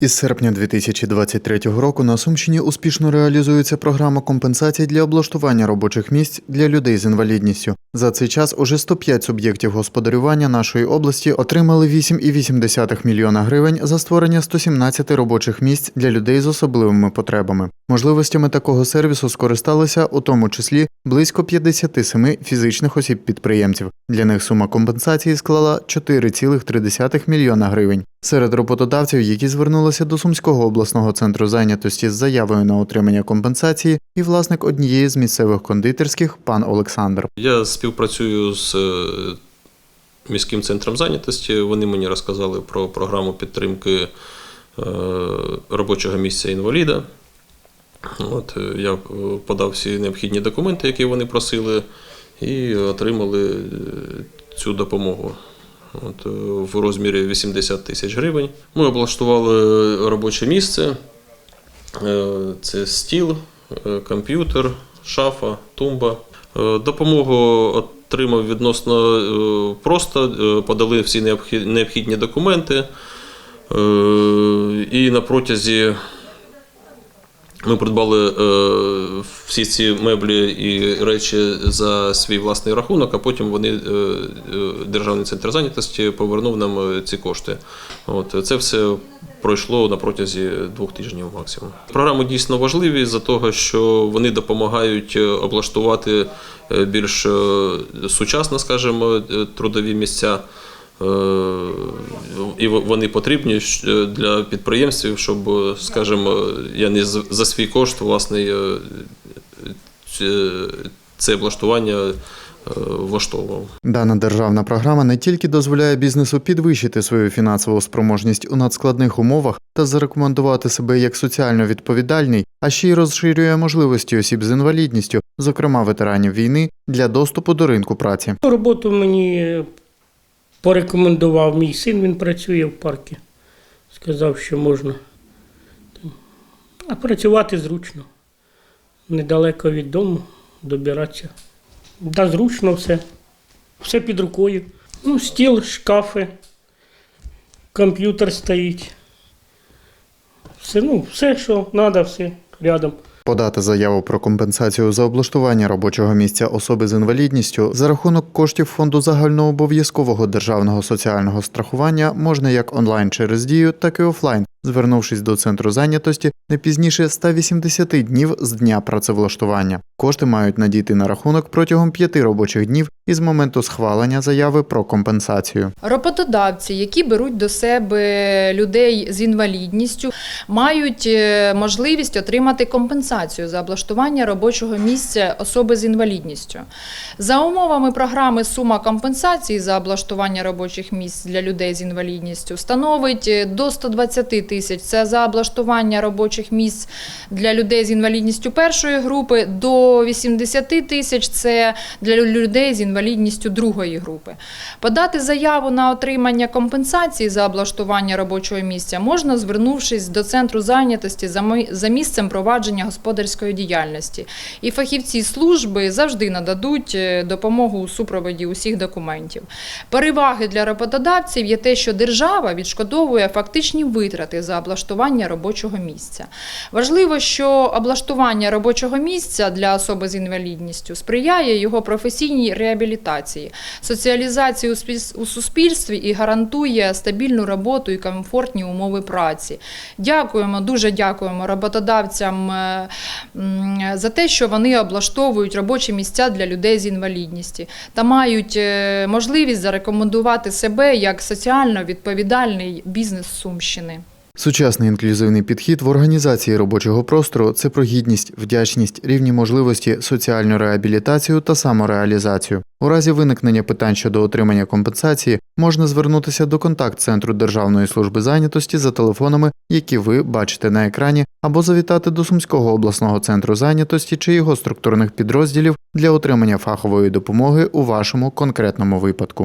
Із серпня 2023 року на Сумщині успішно реалізується програма компенсацій для облаштування робочих місць для людей з інвалідністю. За цей час уже 105 суб'єктів господарювання нашої області отримали 8,8 мільйона гривень за створення 117 робочих місць для людей з особливими потребами. Можливостями такого сервісу скористалися у тому числі близько 57 фізичних осіб-підприємців. Для них сума компенсації склала 4,3 мільйона гривень. Серед роботодавців, які звернулися до Сумського обласного центру зайнятості з заявою на отримання компенсації, і власник однієї з місцевих кондитерських пан Олександр. Я співпрацюю з е, міським центром зайнятості. Вони мені розказали про програму підтримки е, робочого місця інваліда. От, е, я е, подав всі необхідні документи, які вони просили, і отримали е, цю допомогу. От, в розмірі 80 тисяч гривень. Ми облаштували робоче місце. Це стіл, комп'ютер, шафа, тумба. Допомогу отримав відносно просто, подали всі необхідні документи. І на протязі ми придбали е, всі ці меблі і речі за свій власний рахунок, а потім вони, е, е, Державний центр зайнятості повернув нам е, ці кошти. От, це все пройшло на протязі двох тижнів максимум. Програми дійсно важливі за того, що вони допомагають е, облаштувати більш сучасно, скажімо, трудові місця. Е, І вони потрібні для підприємців, щоб, е, скажімо, я не за свій кошт власний е, це облаштування е, влаштовував. Дана державна програма не тільки дозволяє бізнесу підвищити свою фінансову спроможність у надскладних умовах та зарекомендувати себе як соціально відповідальний, а ще й розширює можливості осіб з інвалідністю, зокрема ветеранів війни, для доступу до ринку праці. Роботу мені порекомендував мій син, він працює в парку. Сказав, що можна. А працювати зручно. Недалеко від дому добиратися. Да, зручно все. Все під рукою. Ну, стіл, шкафи, комп'ютер стоїть. Все, ну, все, що треба, все рядом. Подати заяву про компенсацію за облаштування робочого місця особи з інвалідністю за рахунок коштів фонду загальнообов'язкового державного соціального страхування можна як онлайн через дію, так і офлайн, звернувшись до центру зайнятості не пізніше 180 днів з дня працевлаштування. Кошти мають надійти на рахунок протягом п'яти робочих днів із моменту схвалення заяви про компенсацію. Роботодавці, які беруть до себе людей з інвалідністю, мають е, можливість отримати компенсацію за облаштування робочого місця особи з інвалідністю. За умовами програми сума компенсації за облаштування робочих місць для людей з інвалідністю становить е, до 120 тисяч. Це за облаштування робочих місць для людей з інвалідністю першої групи, до 80 тисяч це для людей з інвалідністю другої групи. Подати заяву на отримання компенсації за облаштування робочого місця можна, звернувшись до центру зайнятості за місцем провадження господарської діяльності. І фахівці служби завжди нададуть е, допомогу у супроводі усіх документів. Переваги для роботодавців є те, що держава відшкодовує фактичні витрати за облаштування робочого місця. Важливо, що облаштування робочого місця для особи з інвалідністю сприяє його професійній реабілітації, соціалізації у суспільстві і гарантує стабільну роботу і комфортні умови праці. Дякуємо, дуже дякуємо роботодавцям е, за те, що вони облаштовують робочі місця для людей з інвалідністю та мають е, можливість зарекомендувати себе як соціально відповідальний бізнес Сумщини. Сучасний інклюзивний підхід в організації робочого простору це про гідність, вдячність, рівні можливості, соціальну реабілітацію та самореалізацію. У разі виникнення питань щодо отримання компенсації можна звернутися до контакт-центру Державної служби зайнятості за телефонами, які ви бачите на екрані, або завітати до Сумського обласного центру зайнятості чи його структурних підрозділів для отримання фахової допомоги у вашому конкретному випадку.